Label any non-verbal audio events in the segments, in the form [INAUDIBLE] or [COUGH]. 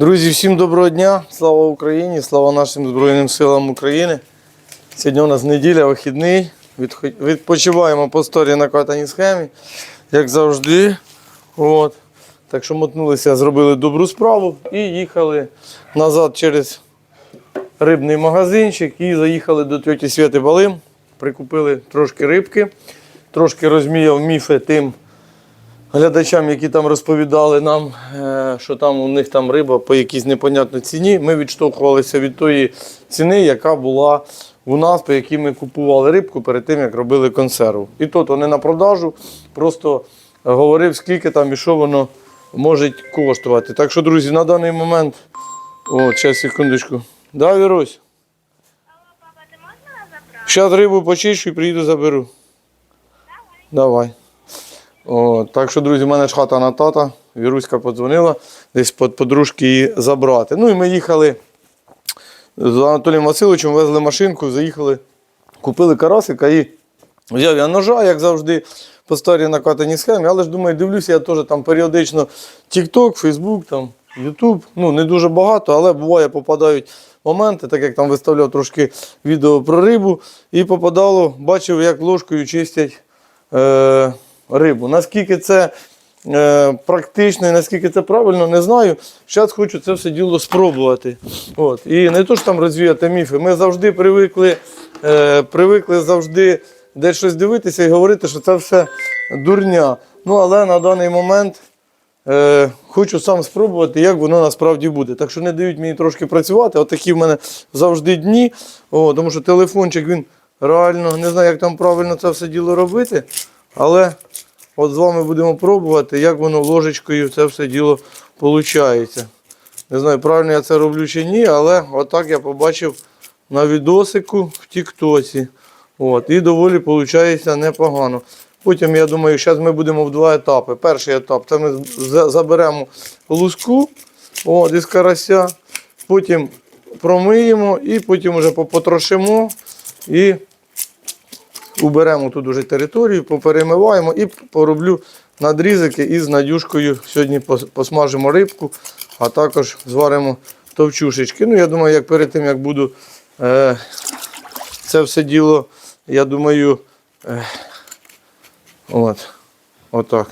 Друзі, всім доброго дня! Слава Україні! Слава нашим Збройним силам України. Сьогодні у нас неділя, вихідний. Відпочиваємо по сторі накатаній схемі, як завжди. От. Так що мотнулися, зробили добру справу і їхали назад через рибний магазинчик і заїхали до тьоті Святи Балим. Прикупили трошки рибки, трошки розміяв міфи тим глядачам, які там розповідали нам, е, що там у них там риба по якійсь непонятній ціні. Ми відштовхувалися від тої ціни, яка була у нас, по якій ми купували рибку перед тим, як робили консерву. І то, не на продажу, просто говорив, скільки там і що воно може коштувати. Так що, друзі, на даний момент. О, ще секундочку. Да, Вірусь? Алло, папа, ти можна на заправку? Зараз рибу почищу і приїду заберу. Давай. О, так що, друзі, в мене ж хата на тата. Віруська подзвонила, десь под подружки її забрати. Ну і ми їхали з Анатолієм Васильовичем, везли машинку, заїхали, купили карасика і взяв я ножа, як завжди, по старій накатаній схемі. Але ж думаю, дивлюся, я теж там періодично TikTok, Facebook, там, YouTube. Ну, не дуже багато, але буває, попадають моменти, так як там виставляв трошки відео про рибу, і попадало, бачив, як ложкою чистять е, рибу. Наскільки це е, практично і наскільки це правильно, не знаю. Зараз хочу це все діло спробувати. От. І не то, що там розвіяти міфи. Ми завжди привикли, е, привикли завжди десь щось дивитися і говорити, що це все дурня. Ну, але на даний момент е, хочу сам спробувати, як воно насправді буде. Так що не дають мені трошки працювати. Отакі в мене завжди дні. О, тому що телефончик він реально не знаю, як там правильно це все діло робити. Але от з вами будемо пробувати, як воно ложечкою це все діло виходить. Не знаю, правильно я це роблю чи ні, але отак я побачив на відосику в Тіктоці. От, і доволі виходить непогано. Потім, я думаю, зараз ми будемо в два етапи. Перший етап це ми заберемо луску от, із карася, потім промиємо і потім вже попотрошимо і уберемо тут уже територію, поперемиваємо і пороблю надрізики із надюшкою. Сьогодні посмажимо рибку, а також зваримо товчушечки. Ну, я думаю, як перед тим, як буду е, це все діло, я думаю, е, от, отак.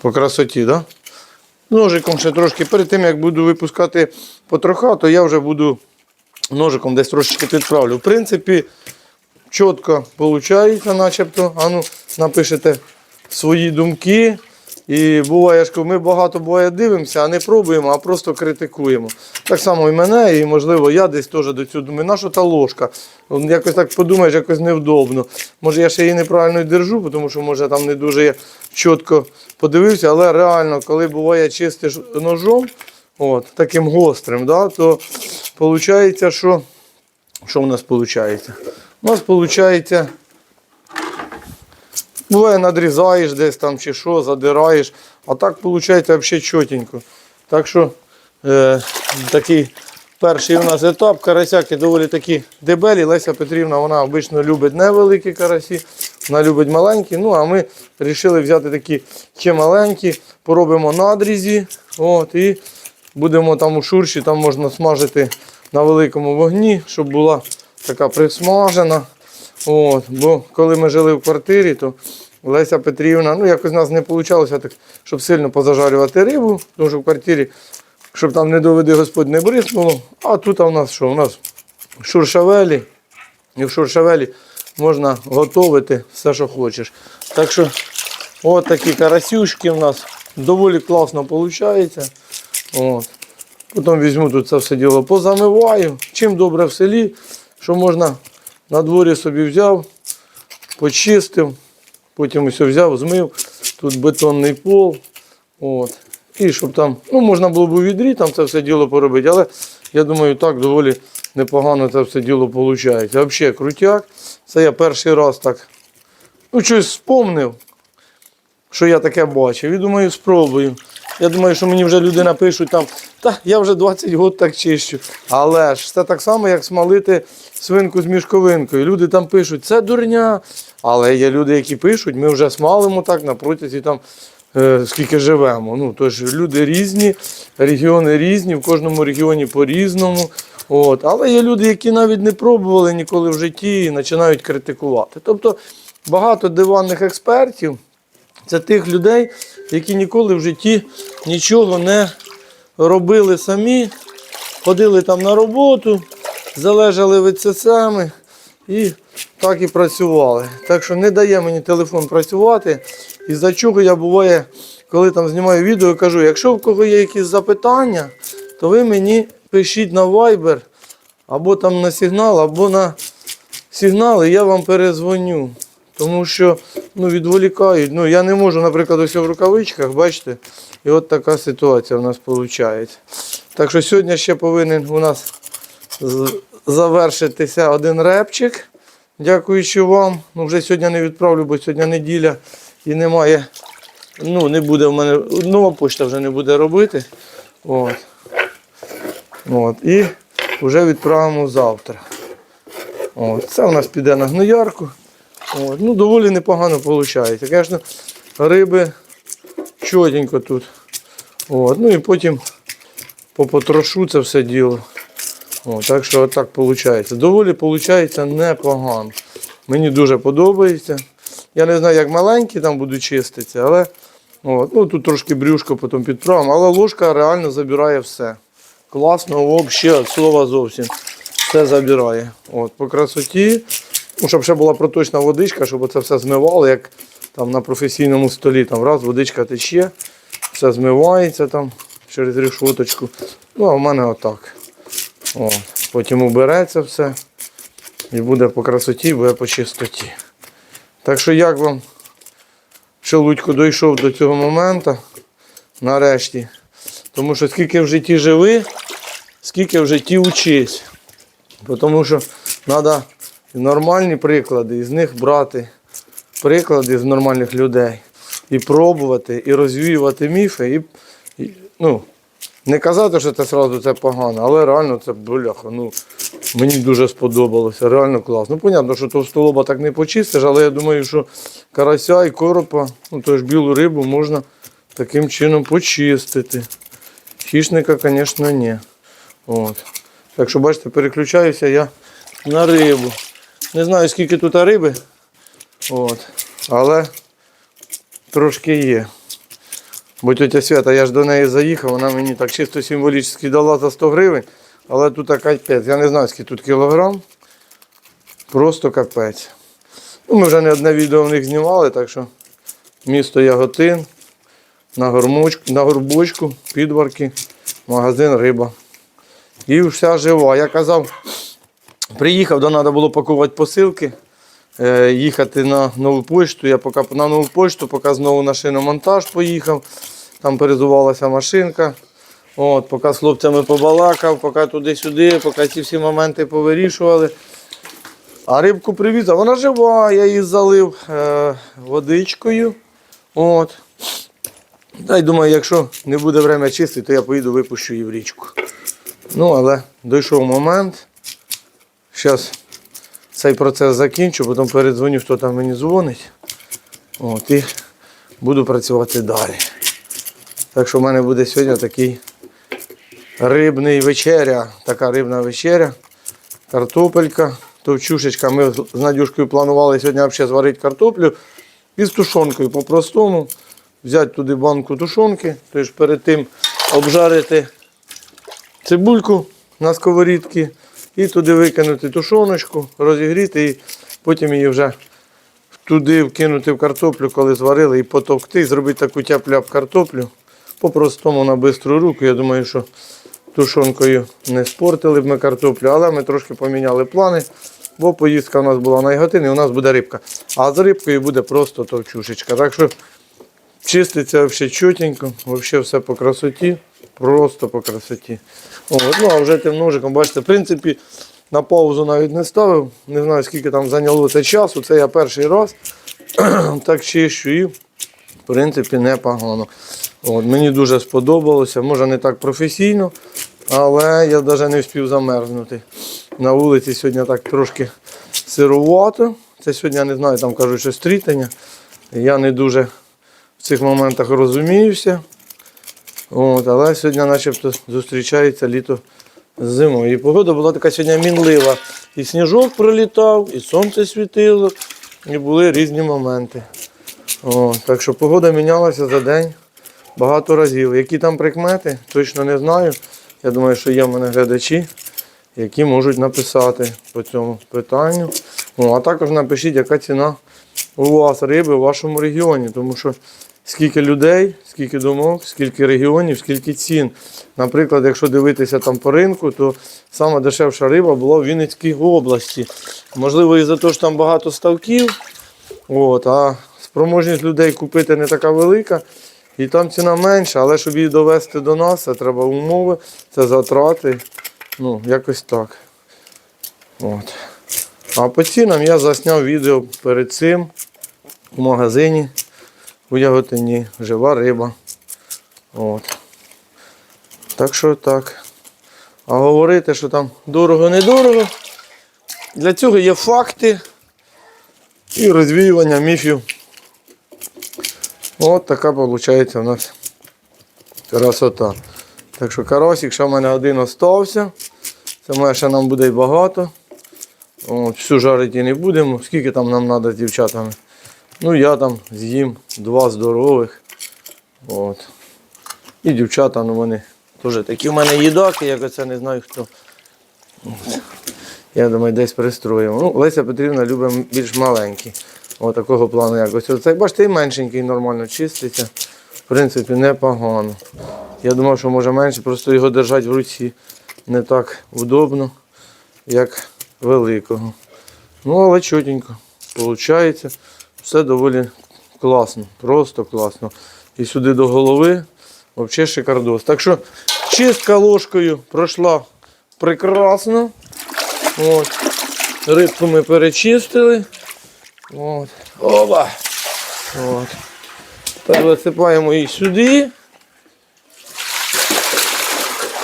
По красоті? Да? Ножиком ще трошки перед тим, як буду випускати потроха, то я вже буду ножиком десь трошечки підправлю. В принципі, чітко виходить, начебто. Ану, напишете свої думки. І буває, що ми багато буває дивимося, а не пробуємо, а просто критикуємо. Так само і мене, і можливо, я десь теж до цього думаю, наша та ложка. Якось так подумаєш, якось невдобно. Може, я ще її неправильно держу, тому що може там не дуже я чітко подивився, але реально, коли буває чистиш ножом, от, таким гострим, да, то виходить, що що у нас виходить? У нас виходить, буває, надрізаєш десь там чи що, задираєш, а так виходить взагалі чотенько. Так що е, такий перший у нас етап. Карасяки доволі такі дебелі. Леся Петрівна вона обично любить невеликі карасі, вона любить маленькі. Ну, а ми вирішили взяти такі ще маленькі, поробимо надрізі. От, і будемо там у шурші, там можна смажити на великому вогні, щоб була така присмажена. От, бо коли ми жили в квартирі, то Леся Петрівна, ну якось у нас не вийшло, так, щоб сильно позажарювати рибу, тому що в квартирі, щоб там не доведи Господь не бриснуло. А тут у нас що? У нас шуршавелі. І в шуршавелі можна готувати все, що хочеш. Так що от такі карасюшки у нас доволі класно виходить. От. Потім візьму тут це все діло позамиваю. Чим добре в селі, що можна на дворі собі взяв, почистив, потім усе взяв, змив. Тут бетонний пол. От. І щоб там, ну можна було б у відрі там це все діло поробити, але я думаю, так доволі непогано це все діло виходить. Взагалі крутяк. Це я перший раз так ну, щось спомнив, що я таке бачив. І думаю, спробую. Я думаю, що мені вже люди напишуть там, та я вже 20 років так чищу. Але ж це так само, як смалити свинку з мішковинкою. Люди там пишуть, це дурня. Але є люди, які пишуть, ми вже смалимо так на протязі там е, скільки живемо. Ну, тож люди різні, регіони різні, в кожному регіоні по-різному. От. Але є люди, які навіть не пробували ніколи в житті і починають критикувати. Тобто багато диванних експертів це тих людей, які ніколи в житті нічого не робили самі, ходили там на роботу, залежали від системи і так і працювали. Так що не дає мені телефон працювати. І за чого я буває, коли там знімаю відео, кажу, якщо в кого є якісь запитання, то ви мені пишіть на Viber або там на сигнал, або на сигнал, і я вам перезвоню. Тому що ну, відволікають. Ну, я не можу, наприклад, ось в рукавичках, бачите, і от така ситуація в нас виходить. Так що сьогодні ще повинен у нас завершитися один репчик. Дякуючи вам. Ну, вже сьогодні не відправлю, бо сьогодні неділя і немає. Ну, не буде в мене. Нова почта вже не буде робити. От. От. І вже відправимо завтра. От. Це у нас піде на гноярку. От. Ну, доволі непогано виходить. Звісно, риби чотенько тут. От. Ну і потім попотрошу це все діло. О, так що отак виходить. Доволі виходить непогано. Мені дуже подобається. Я не знаю, як маленькі там будуть чиститися, але от, ну, тут трошки брюшко потім підправимо, але ложка реально забирає все. Класно, взагалі, слова зовсім. Все забирає. От, по красоті. Ну, щоб ще була проточна водичка, щоб це все змивало, як там на професійному столі. Там раз водичка тече, все змивається там через решоточку. Ну, а в мене отак. О, потім убереться все. І буде по красоті, буде по чистоті. Так що як вам Шелудько дійшов до цього моменту, нарешті. Тому що скільки в житті живи, скільки в житті учись. Тому що треба нормальні приклади, із них брати приклади з нормальних людей. І пробувати, і розвіювати міфи, і, і ну, не казати, що це сразу це погано, але реально це бляха. Ну, мені дуже сподобалося, реально класно. Ну, понятно, що товстолоба так не почистиш, але я думаю, що карася і коропа, ну то ж білу рибу можна таким чином почистити. Хищника, звісно, ні. От. Так що, бачите, переключаюся я на рибу. Не знаю, скільки тут риби, от. але трошки є. Бо тетя Свята, я ж до неї заїхав, вона мені так чисто символічно дала за 100 гривень, але тут капець. Я не знаю, скільки тут кілограм. Просто капець. Ну, ми вже не одне відео в них знімали, так що місто Яготин, на, гормочку, на горбочку, підварки, магазин риба. І вся жива. Я казав, приїхав, де треба було пакувати посилки, е, їхати на нову почту. Я поки на нову почту, поки знову на шиномонтаж поїхав. Там перезувалася машинка. От, поки з хлопцями побалакав, поки туди-сюди, поки ці всі моменти повирішували. А рибку привіз, а вона жива, я її залив е, водичкою. От. Та й думаю, якщо не буде время чистити, то я поїду випущу її в річку. Ну, але дійшов момент. Зараз цей процес закінчу, потім передзвоню, хто там мені дзвонить. От, і буду працювати далі. Так що в мене буде сьогодні такий рибний вечеря, така рибна вечеря, картопелька, товчушечка. Ми з Надюшкою планували сьогодні взагалі зварити картоплю із тушонкою по-простому. Взяти туди банку тушонки, тож перед тим обжарити цибульку на сковорідці і туди викинути тушоночку, розігріти і потім її вже туди вкинути в картоплю, коли зварили, і потовкти, зробити таку тяп-ляп картоплю. По-простому на бистру руку. Я думаю, що тушонкою не спортили б ми картоплю, але ми трошки поміняли плани, бо поїздка у нас була на Яготин і у нас буде рибка. А з рибкою буде просто товчушечка. Так що чиститься взагалі чотенько, взагалі все по красоті, просто по красоті. От, ну а вже тим ножиком, бачите, в принципі, на паузу навіть не ставив. Не знаю, скільки там зайняло це часу. Це я перший раз [CLEARS THROAT] так чищу і в принципі непогано. От, мені дуже сподобалося, може не так професійно, але я навіть не встиг замерзнути. На вулиці сьогодні так трошки сирувато. Це сьогодні, я не знаю, там кажуть, що стрітання. Я не дуже в цих моментах розуміюся. От, але сьогодні начебто зустрічається літо з зимою. І погода була така сьогодні мінлива. І сніжок прилітав, і сонце світило, і були різні моменти. О, так що погода мінялася за день багато разів. Які там прикмети, точно не знаю. Я думаю, що є в мене глядачі, які можуть написати по цьому питанню. О, а також напишіть, яка ціна у вас риби в вашому регіоні, тому що скільки людей, скільки думок, скільки регіонів, скільки цін. Наприклад, якщо дивитися там по ринку, то сама дешевша риба була в Вінницькій області. Можливо, і за те, що там багато ставків, от, а спроможність людей купити не така велика. І там ціна менша, але щоб її довести до нас, це треба умови, це затрати. Ну, якось так. От. А по цінам я засняв відео перед цим в магазині у Яготині, жива риба. От. Так що так. А говорити, що там дорого-недорого, для цього є факти і розвіювання міфів. От така виходить у нас красота. Так що карасик, ще в мене один остався. Це має ще нам буде й багато. От, всю жарити не будемо. Скільки там нам треба з дівчатами? Ну я там з'їм два здорових. От. І дівчата, ну вони теж такі в мене їдаки, як оце не знаю хто. От. Я думаю, десь пристроїмо. Ну, Леся Петрівна любить більш маленькі. Ось такого плану якось. Оцей, бачите, меншенький нормально чиститься. В принципі, непогано. Я думав, що може менше, просто його держати в руці не так удобно, як великого. Ну, але чотенько. Получається. Все доволі класно, просто класно. І сюди до голови взагалі шикардос. Так що чистка ложкою пройшла прекрасно. От. Рибку ми перечистили. От. Оба. От. Тепер висипаємо її сюди.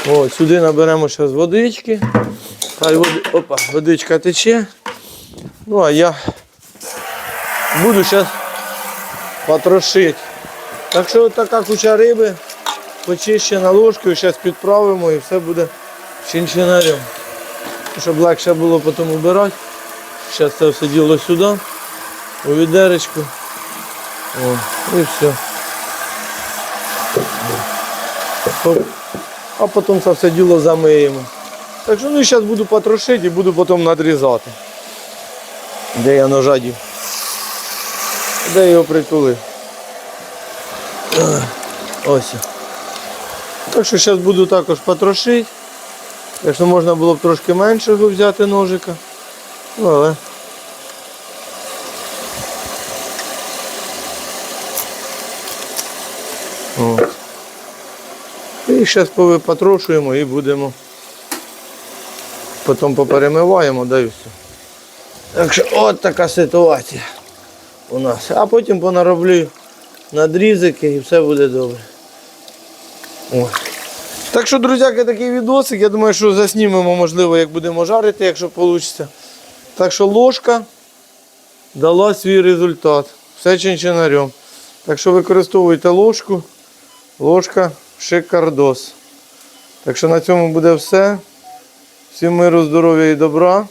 От, сюди наберемо зараз водички. Хай води... Опа, водичка тече. Ну а я буду зараз потрошити. Так що така куча риби, почищена ложкою, зараз підправимо і все буде чинчинарем. Щоб легше було потім убирати. Зараз це все діло сюди, у відеречку. О, і все. А потім це все діло замиємо. Так що ну зараз буду потрошити і буду потім надрізати. Де я ножа дів? Де його притулив? Ось. Так що зараз буду також потрошити. Якщо можна було б трошки меншого взяти ножика. Ну, але. От. І зараз повипотрошуємо і будемо. Потім поперемиваємо, да і все. Так що от така ситуація у нас. А потім понароблю надрізики і все буде добре. Ось. Так що, друзяки, такий відосик. Я думаю, що заснімемо, можливо, як будемо жарити, якщо вийде. Так що ложка дала свій результат. Все чинчинарем. Так що використовуйте ложку. Ложка шикардос. Так що на цьому буде все. Всім миру, здоров'я і добра.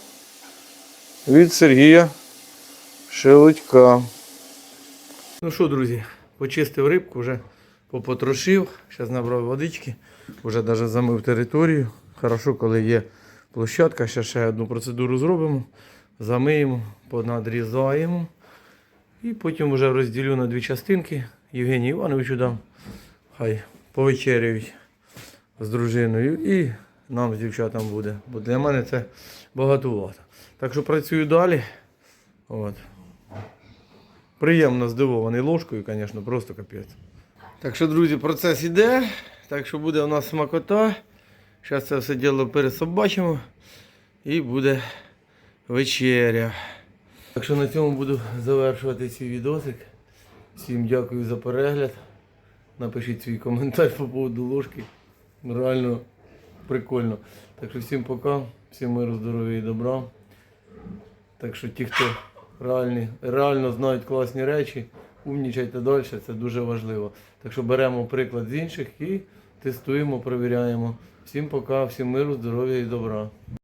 Від Сергія Шелудька. Ну що, друзі, почистив рибку, вже попотрошив. Зараз набрав водички, вже навіть замив територію. Хорошо, коли є площадка, ще ще одну процедуру зробимо, замиємо, понадрізаємо. І потім вже розділю на дві частинки. Євгенію Івановичу дам. Хай повечеряють з дружиною і нам з дівчатам буде. Бо для мене це багатовато. Так що працюю далі. От. Приємно здивований ложкою, звісно, просто капець. Так що, друзі, процес іде. Так що буде у нас смакота. Зараз це все діло пересобачимо і буде вечеря. Так що на цьому буду завершувати цей відосик. Всім дякую за перегляд. Напишіть свій коментар по поводу ложки. Реально прикольно. Так що всім пока, всім миру, здоров'я і добра. Так що ті, хто реальні, реально знають класні речі, умнічайте далі, це дуже важливо. Так що беремо приклад з інших і тестуємо, перевіряємо. Всім пока, всім миру, здоров'я і добра.